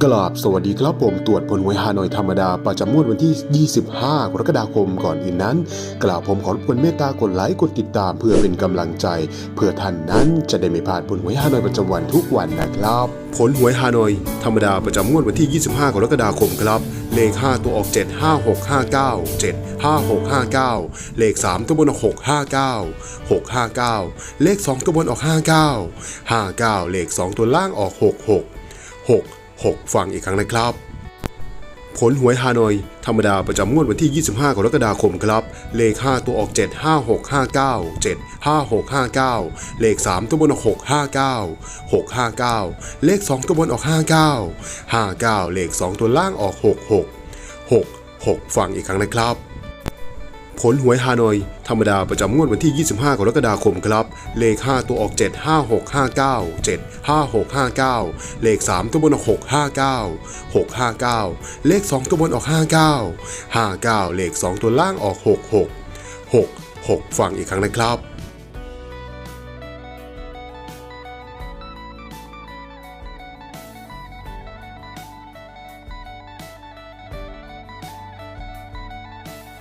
กราบสวัสดีครับผมตรวจผลหวยฮานอยธรรมดา ประจำงวดวันที่ 25 กรกฎาคมก่อนอื่นนั้นกราบผมขอรบกวนเมตตากดไลค์กดติดตามเพื่อเป็นกำลังใจ เพื่อท่านนั้นจะได้ไม่พลาดผลหวยฮานอยประจำวันทุกวันนะครับ ผลหวยฮานอย ธรรมดาประจำงวดวันที่ 25 กรกฎาคมครับ เลข 5 ตัวออก 75659 75659 เลข 3 ตัวบนออก 659 659 เลข 2 ตัวบนออก 59 59 เลข 2 ตัวล่างออก 66 6 6 ฟังอีกครั้งนะครับ ผลหวยฮานอย ธรรมดาประจำงวดวันที่ 25 กรกฎาคมครับ เลข 5 ตัวออก 75659 75659 เลข 3 ตัวบนออก 659 659 เลข 2 ตัวบนออก 59 59 เลข 2 ตัวล่างออก 66 6 6 ฟังอีกครั้งนะครับ ผลหวยฮานอย ธรรมดาประจำงวดวันที่ 25 กรกฎาคมครับ เลข 5 ตัวออก 75659 75659 เลข 3 ตัวบนออก 659 659 เลข 2 ตัวบนออก 59 59 เลข 2 ตัวล่างออก 66 6 6 ฟังอีกครั้งนะครับ